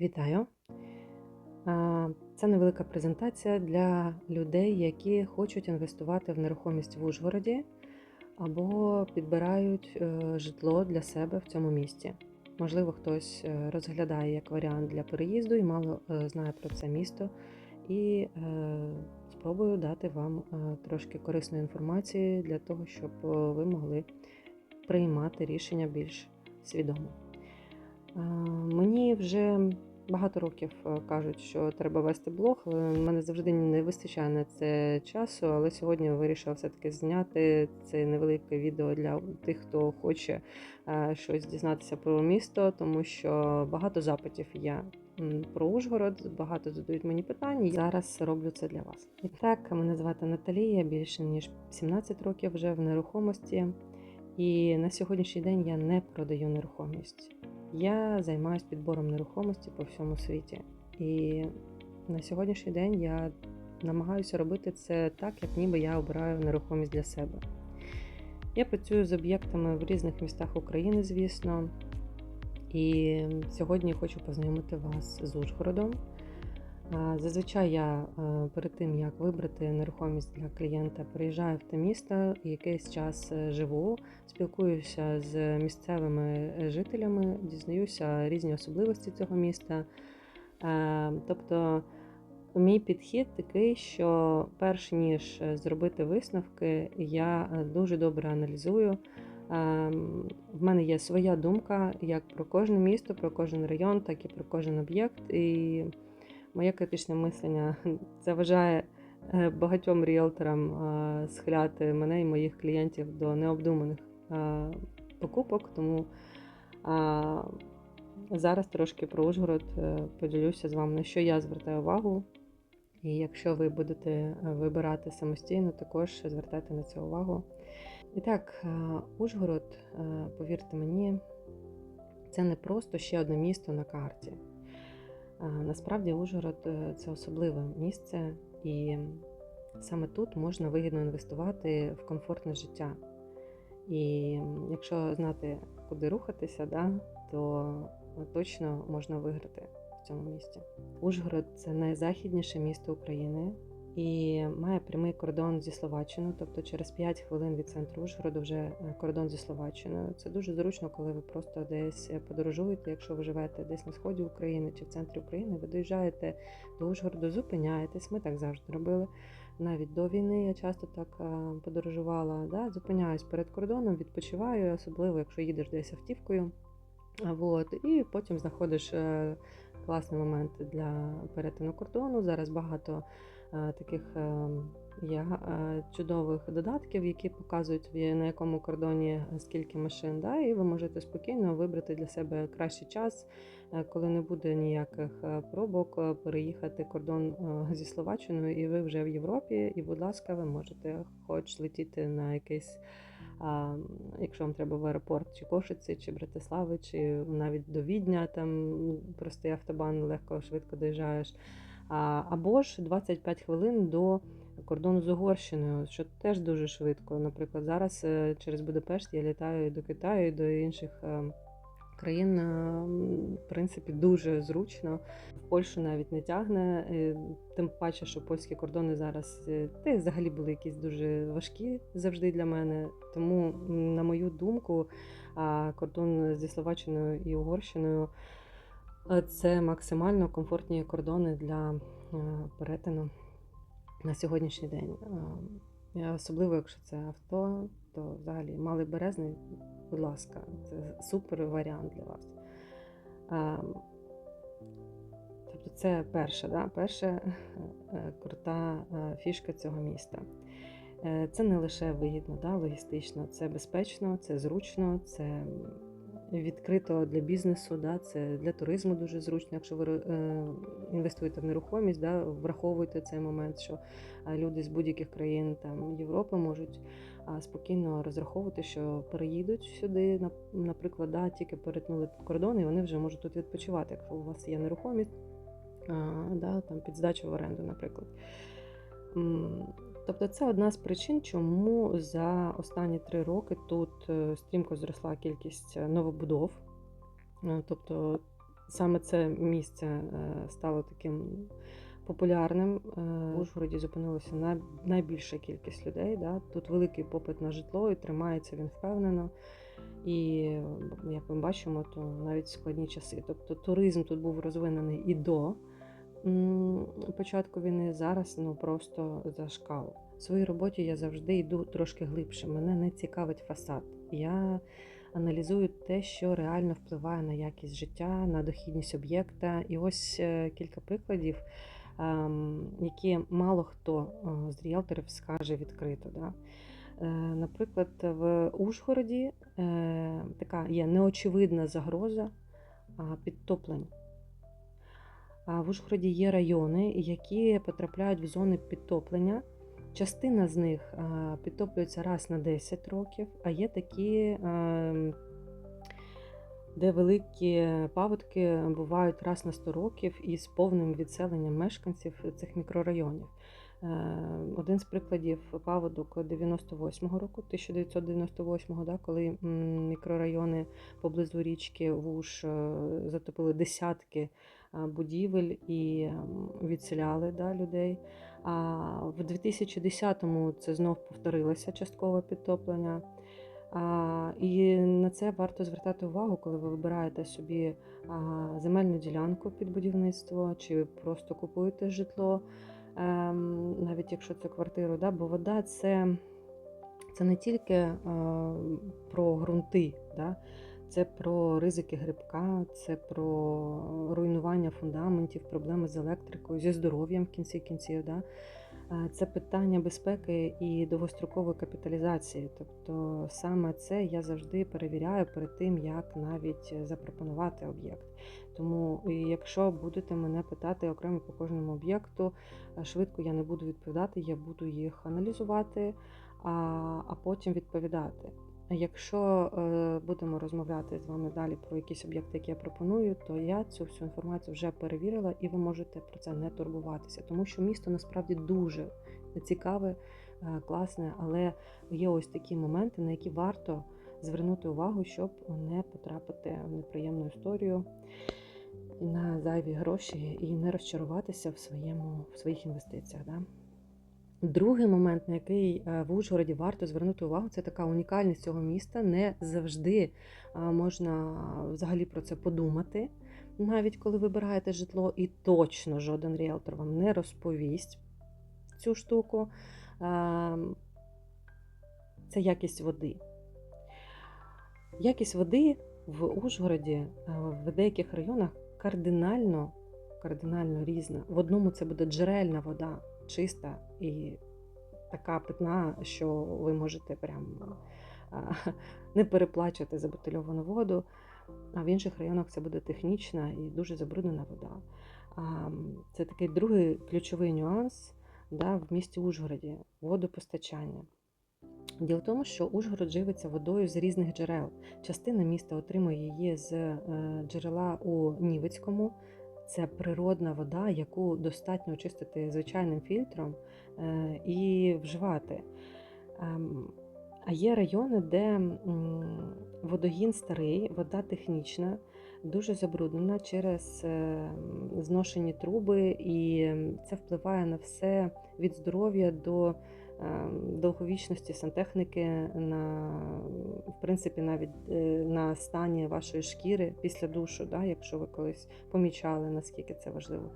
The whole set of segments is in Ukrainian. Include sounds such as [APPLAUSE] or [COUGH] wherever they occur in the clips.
Вітаю! Це невелика презентація для людей, які хочуть інвестувати в нерухомість в Ужгороді або підбирають е, житло для себе в цьому місті. Можливо, хтось е, розглядає як варіант для переїзду і мало е, знає про це місто. І спробую дати вам трошки корисної інформації для того, щоб ви могли приймати рішення більш свідомо. Е, Мені вже багато років е, кажуть, що треба вести блог. але мене завжди не вистачає на це часу, але сьогодні вирішила все-таки зняти це невелике відео для тих, хто хоче е, щось дізнатися про місто, тому що багато запитів є про Ужгород, багато задають мені питань. і Зараз роблю це для вас. І так, мене звати Наталія, більше ніж 17 років вже в нерухомості. І на сьогоднішній день я не продаю нерухомість. Я займаюся підбором нерухомості по всьому світі. І на сьогоднішній день я намагаюся робити це так, як ніби я обираю нерухомість для себе. Я працюю з об'єктами в різних містах України, звісно. І сьогодні хочу познайомити вас з Ужгородом. Зазвичай я е, перед тим, як вибрати нерухомість для клієнта, приїжджаю в те місто, якийсь час е, живу, спілкуюся з місцевими е, жителями, дізнаюся різні особливості цього міста. Тобто, мій підхід такий, що перш ніж зробити висновки, я дуже добре аналізую. В мене є своя думка як про кожне місто, про кожен район, так і про кожен об'єкт. І моє критичне мислення заважає е, багатьом ріелторам е, схиляти мене і моїх клієнтів до необдуманих е, покупок. Тому зараз трошки про Ужгород поділюся з вами, на що я звертаю увагу. І якщо ви будете вибирати самостійно, також звертайте на це увагу. І так, Ужгород, повірте мені, це не просто ще одне місто на карті. Насправді Ужгород е, це особливе місце, і саме тут можна вигідно інвестувати в комфортне життя. І якщо знати, куди рухатися, да, то точно можна виграти в цьому місті. Ужгород це найзахідніше місто України і має прямий кордон зі Словаччиною, тобто через 5 хвилин від центру Ужгороду вже е, кордон зі Словаччиною. Це дуже зручно, коли ви просто десь е, подорожуєте. Якщо ви живете десь на сході України чи в центрі України, ви доїжджаєте до Ужгороду, зупиняєтесь. Ми так завжди робили. Навіть до війни я часто так е, подорожувала. Да? Зупиняюсь перед кордоном, відпочиваю, особливо якщо їдеш десь автівкою. А, Вот, і потім знаходиш класний момент для перетину кордону. Зараз багато таких е, є е, чудових додатків, які показують на якому кордоні скільки машин. Да? І ви можете спокійно вибрати для себе кращий час, е, коли не буде ніяких е, пробок, е, переїхати кордон е, зі Словаччиною, і ви вже в Європі. І, будь ласка, ви можете хоч летіти на якийсь. Якщо вам треба в аеропорт чи Кошиці, чи Братислави, чи навіть до Відня, там простий автобан легко, швидко доїжджаєш. Або ж 25 хвилин до кордону з Угорщиною, що теж дуже швидко. Наприклад, зараз е, через Будапешт я літаю до Китаю, і до інших е, країн, е, в принципі, дуже зручно. В Польщу навіть не тягне, тим паче, що польські кордони зараз е, й взагалі були якісь дуже важкі завжди для мене. Тому, на мою думку, кордон зі Словаччиною і Угорщиною це максимально комфортні кордони для е, перетину на сьогоднішній день. Е, Особливо, якщо це авто, то взагалі малий березний, будь ласка, це супер варіант для вас. Е, Тобто це перша, да, перша е, крута е, фішка цього міста. Е, Це не лише вигідно, да, логістично, це безпечно, це зручно, це відкрито для бізнесу, да, це для туризму дуже зручно. Якщо ви е, інвестуєте в нерухомість, да, враховуйте цей момент, що е, люди з будь-яких країн там, Європи можуть спокійно розраховувати, що переїдуть сюди, наприклад, да, тільки перетнули кордон, і вони вже можуть тут відпочивати, якщо у вас є нерухомість, да, там, під здачу в оренду, наприклад. Тобто це одна з причин, чому за останні три роки тут е, стрімко зросла кількість е, новобудов. Е, Тобто саме це місце стало таким популярним. В Ужгороді зупинилася найбільша кількість людей. Да? Тут великий попит на житло і тримається він впевнено. І як ми бачимо, то навіть складні часи. Тобто туризм тут був розвинений і до початку війни, зараз ну просто за шкалу. В своїй роботі я завжди йду трошки глибше. Мене не цікавить фасад. Я аналізую те, що реально впливає на якість життя, на дохідність об'єкта. І ось е, кілька прикладів, ем, які мало хто е, з ріелторів скаже відкрито. Да? Е, Наприклад, в Ужгороді така є неочевидна загроза підтоплень. В Ужгороді є райони, які потрапляють в зони підтоплення. Частина з них підтоплюється раз на 10 років, а є такі, де великі паводки бувають раз на 100 років із повним відселенням мешканців цих мікрорайонів. Е, Один з прикладів паводок 98-го року, 1998-го, да, коли мікрорайони поблизу річки Вуж е, затопили десятки будівель і відселяли да, людей. А в 2010-му це знов повторилося часткове підтоплення. А, і на це варто звертати увагу, коли ви вибираєте собі а, земельну ділянку під будівництво чи просто купуєте житло, ем, навіть якщо це квартиру, да, бо вода це, це не тільки е, про ґрунти, да, це про ризики грибка, це про руйнування фундаментів, проблеми з електрикою, зі здоров'ям в кінці кінців. Да. Це питання безпеки і довгострокової капіталізації. Тобто саме це я завжди перевіряю перед тим, як навіть запропонувати об'єкт. Тому якщо будете мене питати окремо по кожному об'єкту, е, швидко я не буду відповідати, я буду їх аналізувати, а, а потім відповідати. Якщо е, будемо розмовляти з вами далі про якісь об'єкти, які я пропоную, то я цю всю інформацію вже перевірила, і ви можете про це не турбуватися, тому що місто насправді дуже цікаве, е, класне, але є ось такі моменти, на які варто звернути увагу, щоб не потрапити в неприємну історію на зайві гроші і не розчаруватися в своєму в своїх інвестиціях. Да? Другий момент, на який е, в Ужгороді варто звернути увагу, це така унікальність цього міста. Не завжди е, можна взагалі про це подумати, навіть коли вибираєте житло, і точно жоден ріелтор вам не розповість цю штуку. Ем, Це якість води. Якість води в Ужгороді е, в деяких районах кардинально, кардинально різна. В одному це буде джерельна вода, чиста і така питна, що ви можете прям не переплачувати за бутильовану воду. А в інших районах це буде технічна і дуже забруднена вода. Це такий другий ключовий нюанс да, в місті Ужгороді водопостачання. Діло в тому, що Ужгород живиться водою з різних джерел. Частина міста отримує її з е, джерела у Нівецькому. Це природна вода, яку достатньо очистити звичайним фільтром е, і вживати. Ем, А є райони, де водогін старий, вода технічна, дуже забруднена через е, зношені труби, і це впливає на все від здоров'я до довговічності сантехніки, на в принципі, навіть е, на стані вашої шкіри після душу, да, якщо ви колись помічали, наскільки це важливо.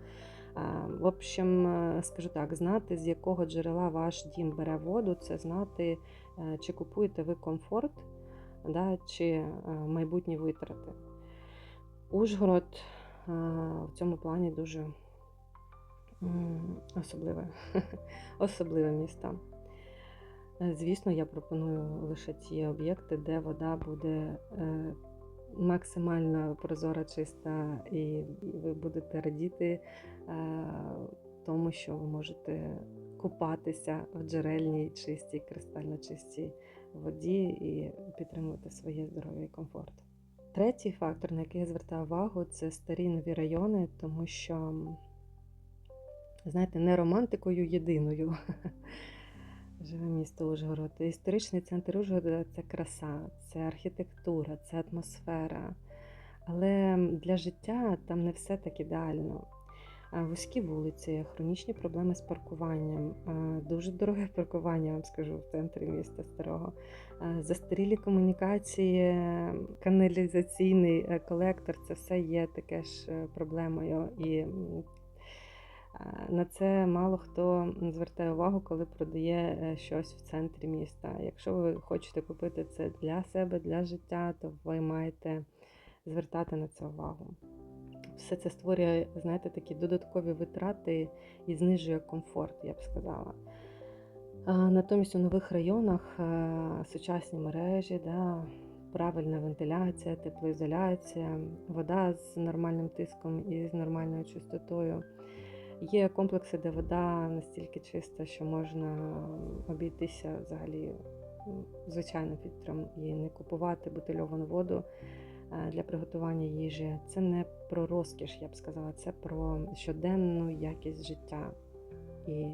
А, В общем, е, скажу так, знати, з якого джерела ваш дім бере воду, це знати, е, чи купуєте ви комфорт, да, чи е, майбутні витрати. Ужгород е, в цьому плані дуже особливе, [LAUGHS] особливе місто. Е, Звісно, я пропоную лише ті об'єкти, де вода буде е, максимально прозора, чиста, і ви будете радіти е, тому, що ви можете купатися в джерельній, чистій, кристально чистій воді і підтримувати своє здоров'я і комфорт. Третій фактор, на який я звертаю увагу, це старі нові райони, тому що, знаєте, не романтикою єдиною [LAUGHS] живе місто Ужгород. Історичний центр Ужгорода це краса, це архітектура, це атмосфера. Але для життя там не все так ідеально. Вузькі вулиці, хронічні проблеми з паркуванням, дуже дороге паркування, вам скажу, в центрі міста старого, застарілі комунікації, каналізаційний е, колектор це все є таке ж е, проблемою. І на це мало хто звертає увагу, коли продає е, щось в центрі міста. Якщо ви хочете купити це для себе, для життя, то ви маєте звертати на це увагу. Все це створює, знаєте, такі додаткові витрати і знижує комфорт, я б сказала. Натомість у нових районах е, сучасні мережі, да, правильна вентиляція, теплоізоляція, вода з нормальним тиском і з нормальною чистотою. Є комплекси, де вода настільки чиста, що можна обійтися взагалі звичайним фільтром і не купувати бутильовану воду е, для приготування їжі. Це не про розкіш, я б сказала, це про щоденну якість життя. І,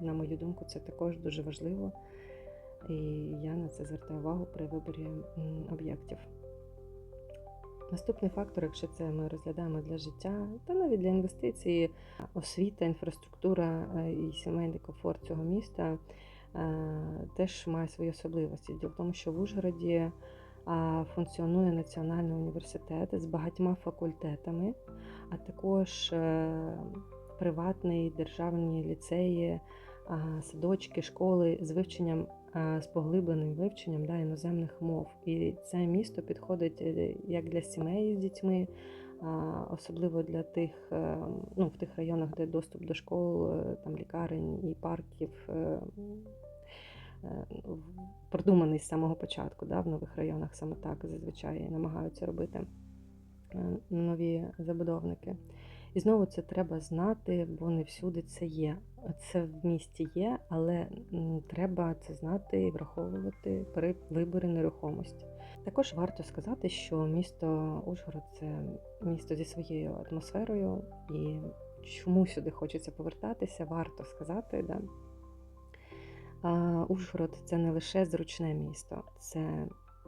на мою думку, це також дуже важливо. І я на це звертаю увагу при виборі об'єктів. Наступний фактор, якщо це ми розглядаємо для життя, та навіть для інвестицій, освіта, інфраструктура е, і сімейний комфорт цього міста е, теж має свої особливості. Діло в тому, що в Ужгороді функціонує Національний університет з багатьма факультетами, а також е, приватний державні ліцеї, садочки, школи з вивченням, з поглибленим вивченням да, іноземних мов. І це місто підходить е, як для сімей з дітьми. Особливо для тих, е, ну, в тих районах, де доступ до школ, е, там лікарень і парків е, е, продуманий з самого початку. Да, в нових районах саме так зазвичай намагаються робити е, нові забудовники. І знову це треба знати, бо не всюди це є. Це в місті є, але треба це знати і враховувати при виборі нерухомості. Також варто сказати, що місто Ужгород це місто зі своєю атмосферою, і чому сюди хочеться повертатися, варто сказати. Да? А, Ужгород це не лише зручне місто, це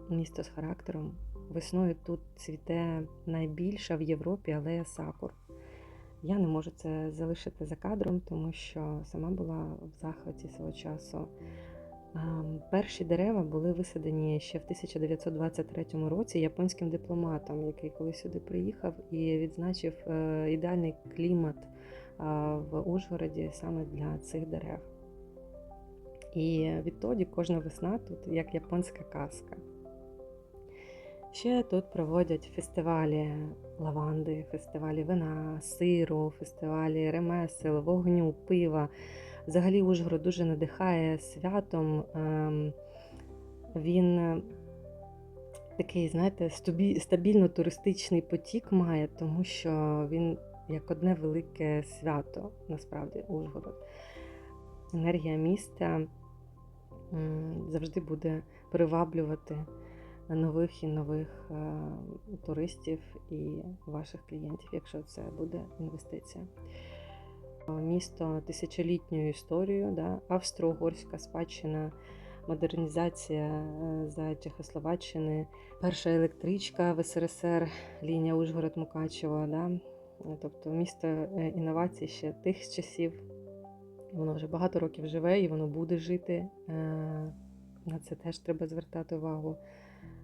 місто з характером. Весною тут цвіте найбільша в Європі алея сакур. Я не можу це залишити за кадром, тому що сама була в захваті свого часу. Перші дерева були висадені ще в 1923 році японським дипломатом, який коли сюди приїхав і відзначив е, ідеальний клімат в Ужгороді саме для цих дерев. І відтоді кожна весна тут як японська казка. Ще тут проводять фестивалі лаванди, фестивалі вина, сиру, фестивалі ремесел, вогню, пива. Взагалі Ужгород дуже надихає святом. Ем, Він е, такий, знаєте, стабільно туристичний потік має, тому що він як одне велике свято, насправді, Ужгород. Енергія міста завжди буде приваблювати нових і нових е, туристів і ваших клієнтів, якщо це буде інвестиція. Місто тисячолітньою історією, да, австро-угорська спадщина, модернізація е, за Чехословаччини, перша електричка в СРСР, лінія Ужгород-Мукачево. Да. Тобто місто е, інновацій ще тих часів. Воно вже багато років живе і воно буде жити. Е, На це теж треба звертати увагу.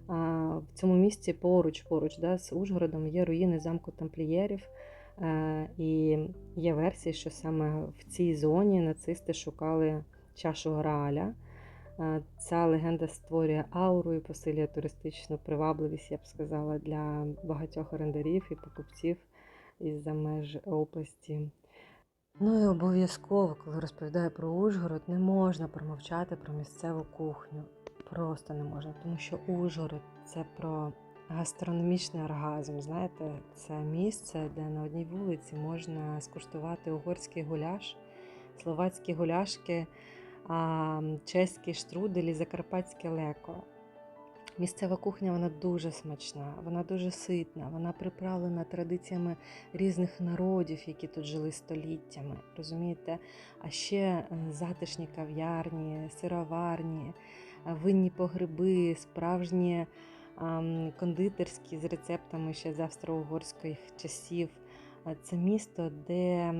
В цьому місці поруч, поруч да, з Ужгородом є руїни замку тамплієрів. Е, І є версії, що саме в цій зоні нацисти шукали чашу Грааля. Е, Ця легенда створює ауру і посилює туристичну привабливість, я б сказала, для багатьох орендарів і покупців із-за меж області. Ну і обов'язково, коли розповідаю про Ужгород, не можна промовчати про місцеву кухню. Просто не можна, тому що Ужгород це про гастрономічний оргазм. Знаєте, це місце, де на одній вулиці можна скуштувати угорський гуляш, словацькі гуляшки, чеські штруделі, закарпатське леко. Місцева кухня вона дуже смачна, вона дуже ситна, вона приправлена традиціями різних народів, які тут жили століттями. Розумієте? А ще е, затишні кав'ярні, сироварні, е, винні погреби, справжні кондитерські з рецептами ще з австро-угорських часів. Це місто, де,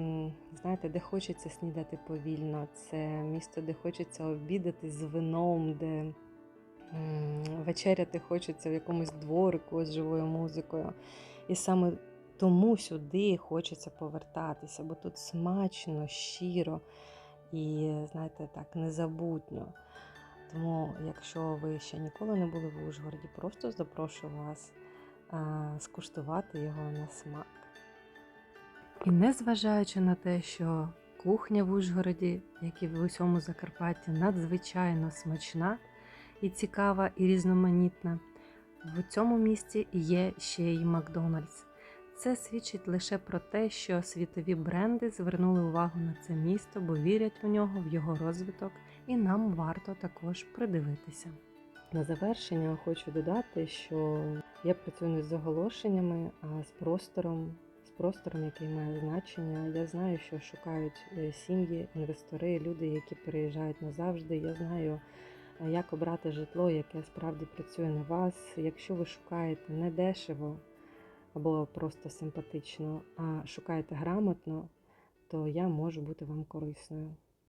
знаєте, де хочеться снідати повільно. Це місто, де хочеться обідати з вином, де вечеряти хочеться в якомусь дворику з живою музикою. І саме тому сюди хочеться повертатися, бо тут смачно, щиро і, знаєте, так, незабутньо. Тому, якщо ви ще ніколи не були в Ужгороді, просто запрошую вас скуштувати його на смак. І незважаючи на те, що кухня в Ужгороді, як і в усьому Закарпатті, надзвичайно смачна і цікава і різноманітна, в цьому місті є ще й Макдональдс. Це свідчить лише про те, що світові бренди звернули увагу на це місто, бо вірять в нього, в його розвиток, і нам варто також придивитися. На завершення хочу додати, що я працюю не з оголошеннями, а з простором, з простором, який має значення. Я знаю, що шукають е, сім'ї, інвестори, люди, які переїжджають назавжди. Я знаю, як обрати житло, яке справді працює на вас. Якщо ви шукаєте не дешево або просто симпатично, а шукаєте грамотно, то я можу бути вам корисною.